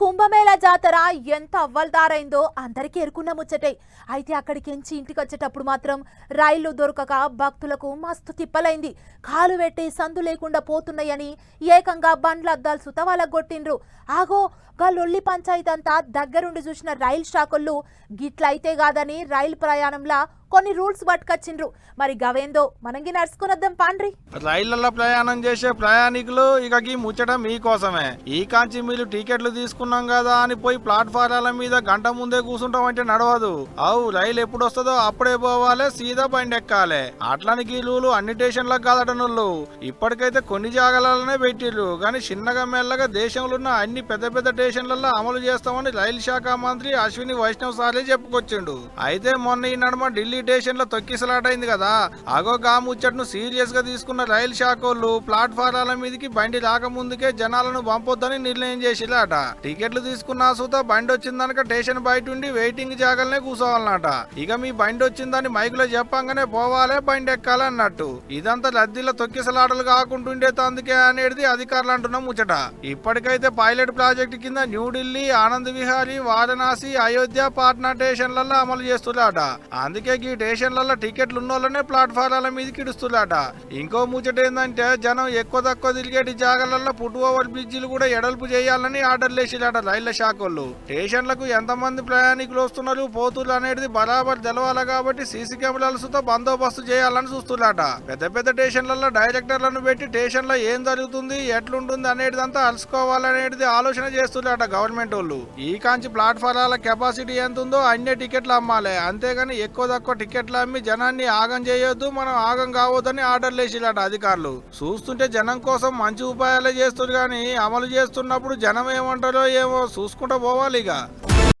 కుంభమేళ జాతర ఎంత అవ్వల్దారైందో అందరికీ ఎరుకున్న ముచ్చటే. అయితే అక్కడికించి ఇంటికి వచ్చేటప్పుడు మాత్రం రైళ్ళు దొరకక భక్తులకు మస్తు తిప్పలైంది. కాలు పెట్టి సందు లేకుండా పోతున్నాయని ఏకంగా బండ్ల అద్దాలు సుత కొట్టిండ్రు ఆగో గల్లొల్లి లొల్లి పంచాయతీ అంతా దగ్గరుండి చూసిన రైలు షాకుళ్ళు గిట్లయితే కాదని రైలు ప్రయాణంలా కొన్ని రూల్స్ పట్టుకొచ్చిండ్రు. మరి గవేందో మనంగి నడుచుకునొద్దాం పాండ్రి. రైళ్ళలో ప్రయాణం చేసే ప్రయాణికులు ఇక ఈ ముచ్చట మీకోసమే. ఈ కాంచి మీరు టికెట్లు తీసుకున్నాం కదా అని పోయి ప్లాట్ఫారాల మీద గంట ముందే కూర్చుంటాం అంటే నడవదు. అవు రైలు ఎప్పుడు వస్తుందో అప్పుడే పోవాలి సీదా బండి ఎక్కాలి. అట్లని గీలులు అన్ని స్టేషన్లకు కాదటనుళ్ళు ఇప్పటికైతే కొన్ని జాగాలలోనే పెట్టిర్రు. కానీ చిన్నగా మెల్లగా దేశంలో ఉన్న అన్ని పెద్ద పెద్ద స్టేషన్లలో అమలు చేస్తామని రైలు శాఖ మంత్రి అశ్విని వైష్ణవ్ సారే చెప్పుకొచ్చిండు. అయితే మొన్న ఈ నడుమ ఢిల్లీ స్టేషన్లో తొక్కిసలాటైంది కదా. అగో గా ముచ్చట్ను సీరియస్గా తీసుకున్న రైలు శాఖోళ్ళు ప్లాట్ఫారాల మీదకి బండి రాకముందుకే జనాలను పంపొద్దని నిర్ణయం చేసిలాట. టికెట్లు తీసుకున్న సూత బండి వచ్చిందనక స్టేషన్ బయట ఉండి వెయిటింగ్ జాగలనే కూర్చోవాలన్నట ఇక మీ బండి వచ్చిందని మైకులో చెప్పంగానే పోవాలే బండి ఎక్కాలన్నట్టు ఇదంతా లద్దీల తొక్కిసలాటలు కాకుంటుండే తందుకే అనేది అధికారులు అంటున్న ముచ్చట. ఇప్పటికైతే పైలట్ ప్రాజెక్టు కింద న్యూఢిల్లీ ఆనంద్ విహారీ వారణాసి అయోధ్య పాట్నా స్టేషన్లలో అమలు చేస్తున్నారట అందుకే ఈ స్టేషన్లలో టికెట్లు ఉన్నోళ్ళనే ప్లాట్ఫారాల మీదకి ఇడుస్తున్నారట ఇంకో ముచ్చట ఏంటంటే జనం ఎక్కువ తక్కువ తిరిగేటి జాగాలలో ఫుట్ ఓవర్ బ్రిడ్జిలు కూడా ఎడల్పు చేయాలని ఆర్డర్లు వేసిరాట రైళ్ళ శాఖ వాళ్ళు స్టేషన్లకు ఎంతమంది ప్రయాణికులు వస్తున్నారు పోతులు అనేది బరాబర్ తెలవాలి కాబట్టి సీసీ కెమెరాలతో బందోబస్తు చేయాలని చూస్తున్నారట పెద్ద పెద్ద స్టేషన్లలో డైరెక్టర్లను పెట్టి స్టేషన్లో ఏం జరుగుతుంది ఎట్లుంటుంది అనేటిదంతా అలసుకోవాలనేది ఆలోచన చేస్తున్నారట గవర్నమెంట్ వాళ్ళు ఈ కాంచి ప్లాట్ఫారాల కెపాసిటీ ఎంత ఉందో అన్ని టికెట్లు అమ్మాలి. అంతేగాని ఎక్కువ తక్కువ టికెట్లు అమ్మి జనాన్ని ఆగం చేయొద్దు మనం ఆగం కావద్దని ఆర్డర్లు వేసిరట అధికారులు. చూస్తుంటే జనం కోసం మంచి ఉపాయాలే చేస్తారు కానీ అమలు చేస్తున్నప్పుడు జనం ఏమంటారో ఏమో చూసుకుంటూ పోవాలి ఇక